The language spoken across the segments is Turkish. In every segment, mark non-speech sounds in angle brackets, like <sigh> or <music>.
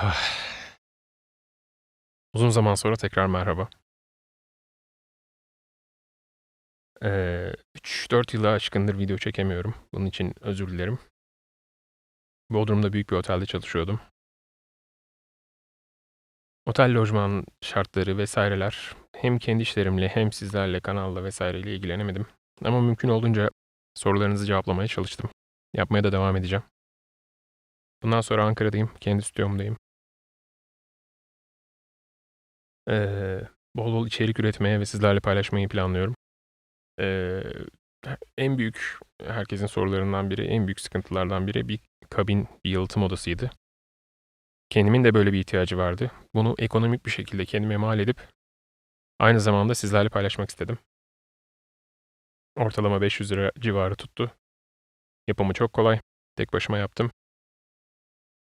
<sighs> Uzun zaman sonra tekrar merhaba. Eee, 3-4 yılı aşkındır video çekemiyorum. Bunun için özür dilerim. Bodrum'da büyük bir otelde çalışıyordum. Otel lojman şartları vesaireler hem kendi işlerimle hem sizlerle, kanalla vesaireyle ilgilenemedim. Ama mümkün olduğunca sorularınızı cevaplamaya çalıştım. Yapmaya da devam edeceğim. Bundan sonra Ankara'dayım, kendi stüdyomdayım. Eee, bol bol içerik üretmeye ve sizlerle paylaşmayı planlıyorum. Eee, en büyük, herkesin sorularından biri, en büyük sıkıntılardan biri bir kabin, bir yalıtım odasıydı. Kendimin de böyle bir ihtiyacı vardı. Bunu ekonomik bir şekilde kendime mal edip aynı zamanda sizlerle paylaşmak istedim. Ortalama 500 lira civarı tuttu. Yapımı çok kolay. Tek başıma yaptım.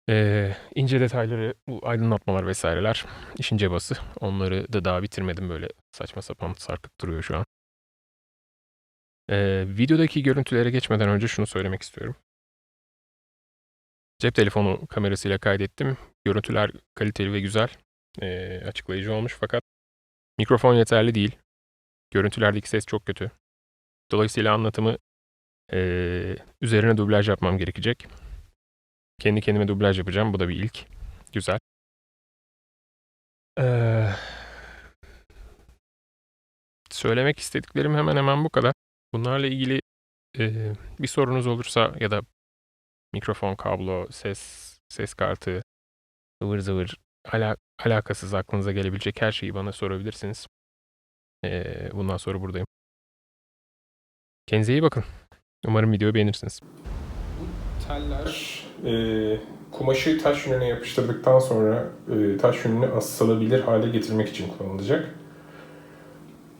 Eee, ince detayları, bu aydınlatmalar vesaireler işin cebası. Onları da daha bitirmedim böyle saçma sapan sarkıp duruyor şu an. Eee, videodaki görüntülere geçmeden önce şunu söylemek istiyorum. Cep telefonu kamerasıyla kaydettim. Görüntüler kaliteli ve güzel. Eee, açıklayıcı olmuş fakat mikrofon yeterli değil. Görüntülerdeki ses çok kötü. Dolayısıyla anlatımı eee, üzerine dublaj yapmam gerekecek. Kendi kendime dublaj yapacağım. Bu da bir ilk. Güzel. Eee, söylemek istediklerim hemen hemen bu kadar. Bunlarla ilgili eee, bir sorunuz olursa ya da mikrofon, kablo, ses, ses kartı, ıvır zıvır ala, alakasız aklınıza gelebilecek her şeyi bana sorabilirsiniz. Eee, bundan sonra buradayım. Kendinize iyi bakın. Umarım videoyu beğenirsiniz. Teller e, kumaşı taş yününe yapıştırdıktan sonra e, taş yününü asılabilir hale getirmek için kullanılacak.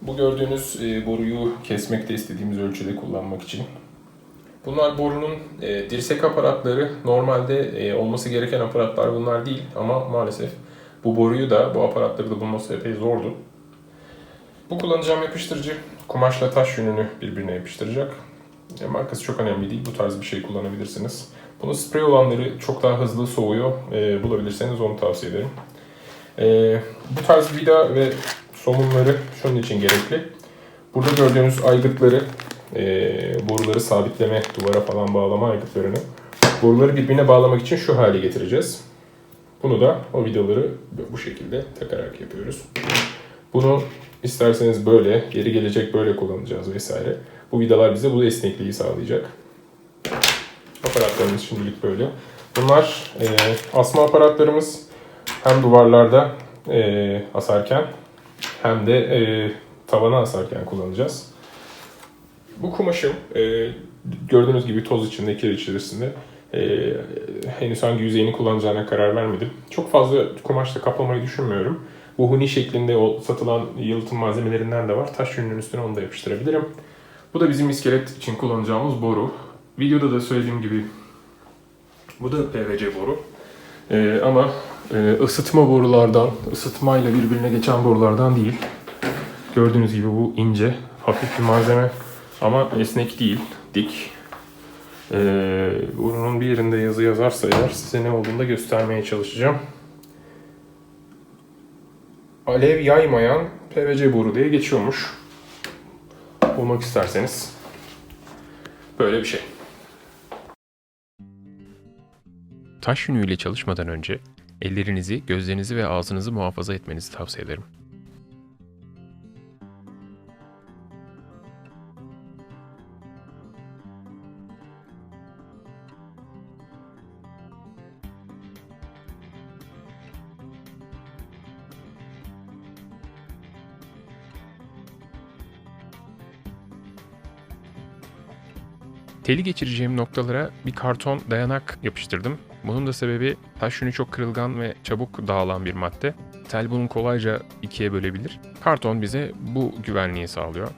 Bu gördüğünüz e, boruyu kesmekte istediğimiz ölçüde kullanmak için. Bunlar borunun e, dirsek aparatları. Normalde e, olması gereken aparatlar bunlar değil ama maalesef bu boruyu da bu aparatları da bulması epey zordu. Bu kullanacağım yapıştırıcı kumaşla taş yününü birbirine yapıştıracak. Markası çok önemli değil. Bu tarz bir şey kullanabilirsiniz. Bunun sprey olanları çok daha hızlı soğuyor. E, bulabilirseniz onu tavsiye ederim. E, bu tarz vida ve somunları şunun için gerekli. Burada gördüğünüz aygıtları, e, boruları sabitleme, duvara falan bağlama aygıtlarını boruları birbirine bağlamak için şu hale getireceğiz. Bunu da o vidaları bu şekilde takarak yapıyoruz. Bunu isterseniz böyle, geri gelecek böyle kullanacağız vesaire. Bu vidalar bize bu esnekliği sağlayacak. Aparatlarımız şimdilik böyle. Bunlar e, asma aparatlarımız hem duvarlarda e, asarken hem de e, tavana asarken kullanacağız. Bu kumaşım e, gördüğünüz gibi toz içinde, kir içerisinde. E, henüz hangi yüzeyini kullanacağına karar vermedim. Çok fazla kumaşla kaplamayı düşünmüyorum. Bu huni şeklinde o satılan yalıtım malzemelerinden de var. Taş yününün üstüne onu da yapıştırabilirim. Bu da bizim iskelet için kullanacağımız boru. Videoda da söylediğim gibi bu da PVC boru. Ee, ama e, ısıtma borulardan, ısıtmayla birbirine geçen borulardan değil. Gördüğünüz gibi bu ince, hafif bir malzeme ama esnek değil, dik. Ee, bunun bir yerinde yazı yazarsa eğer size ne olduğunu da göstermeye çalışacağım. Alev yaymayan PVC boru diye geçiyormuş. Bulmak isterseniz böyle bir şey. Taş yünüyle çalışmadan önce ellerinizi, gözlerinizi ve ağzınızı muhafaza etmenizi tavsiye ederim. Teli geçireceğim noktalara bir karton dayanak yapıştırdım. Bunun da sebebi taş yünü çok kırılgan ve çabuk dağılan bir madde. Tel bunu kolayca ikiye bölebilir. Karton bize bu güvenliği sağlıyor.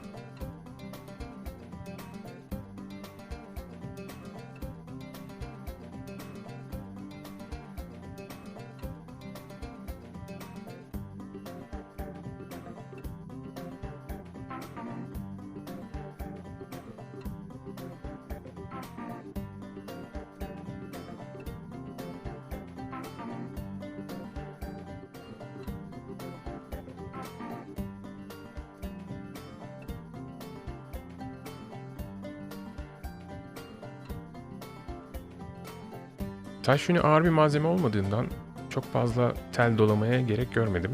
Taş yünü ağır bir malzeme olmadığından çok fazla tel dolamaya gerek görmedim.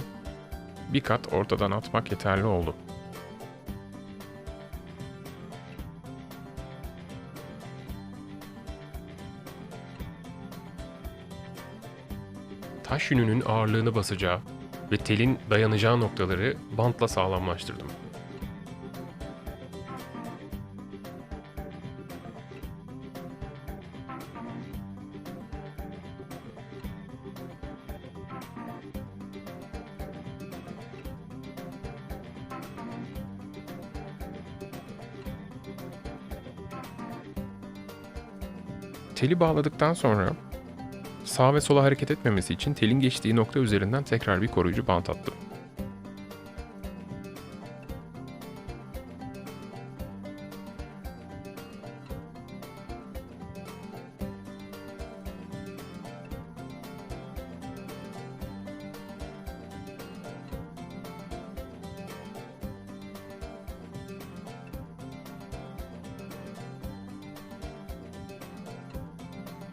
Bir kat ortadan atmak yeterli oldu. Taş yününün ağırlığını basacağı ve telin dayanacağı noktaları bantla sağlamlaştırdım. Teli bağladıktan sonra sağ ve sola hareket etmemesi için telin geçtiği nokta üzerinden tekrar bir koruyucu bant attım.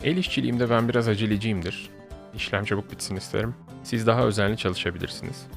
El işçiliğimde ben biraz aceleciyimdir. İşlem çabuk bitsin isterim. Siz daha özenli çalışabilirsiniz.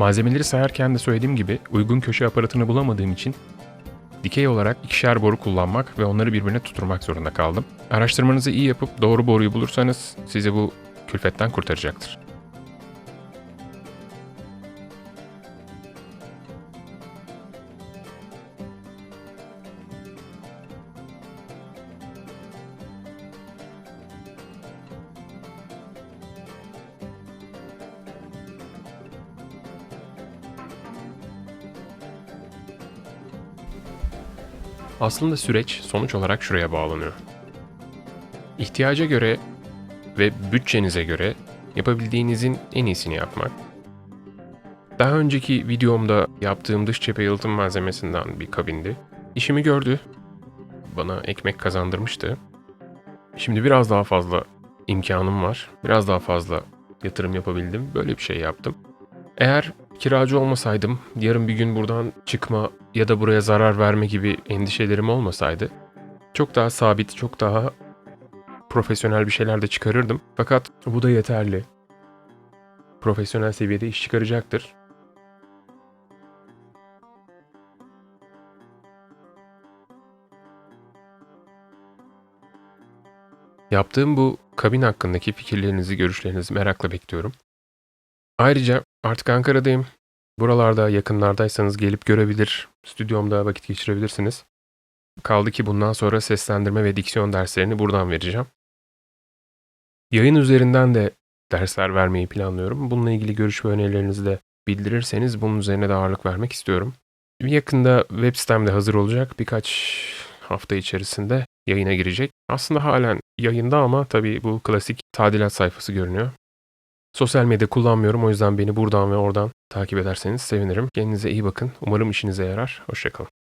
Malzemeleri sayarken de söylediğim gibi uygun köşe aparatını bulamadığım için dikey olarak ikişer boru kullanmak ve onları birbirine tutturmak zorunda kaldım. Araştırmanızı iyi yapıp doğru boruyu bulursanız sizi bu külfetten kurtaracaktır. Aslında süreç sonuç olarak şuraya bağlanıyor. İhtiyaca göre ve bütçenize göre yapabildiğinizin en iyisini yapmak. Daha önceki videomda yaptığım dış cephe yalıtım malzemesinden bir kabindi. İşimi gördü. Bana ekmek kazandırmıştı. Şimdi biraz daha fazla imkanım var. Biraz daha fazla yatırım yapabildim. Böyle bir şey yaptım. Eğer kiracı olmasaydım, yarın bir gün buradan çıkma ya da buraya zarar verme gibi endişelerim olmasaydı, çok daha sabit, çok daha profesyonel bir şeyler de çıkarırdım. Fakat bu da yeterli. Profesyonel seviyede iş çıkaracaktır. Yaptığım bu kabin hakkındaki fikirlerinizi, görüşlerinizi merakla bekliyorum. Ayrıca artık Ankara'dayım. Buralarda yakınlardaysanız gelip görebilir, stüdyomda vakit geçirebilirsiniz. Kaldı ki bundan sonra seslendirme ve diksiyon derslerini buradan vereceğim. Yayın üzerinden de dersler vermeyi planlıyorum. Bununla ilgili görüş ve önerilerinizi de bildirirseniz bunun üzerine de ağırlık vermek istiyorum. Yakında web sitemde hazır olacak. Birkaç hafta içerisinde yayına girecek. Aslında halen yayında ama tabii bu klasik tadilat sayfası görünüyor. Sosyal medya kullanmıyorum o yüzden beni buradan ve oradan takip ederseniz sevinirim. Kendinize iyi bakın. Umarım işinize yarar. Hoşçakalın.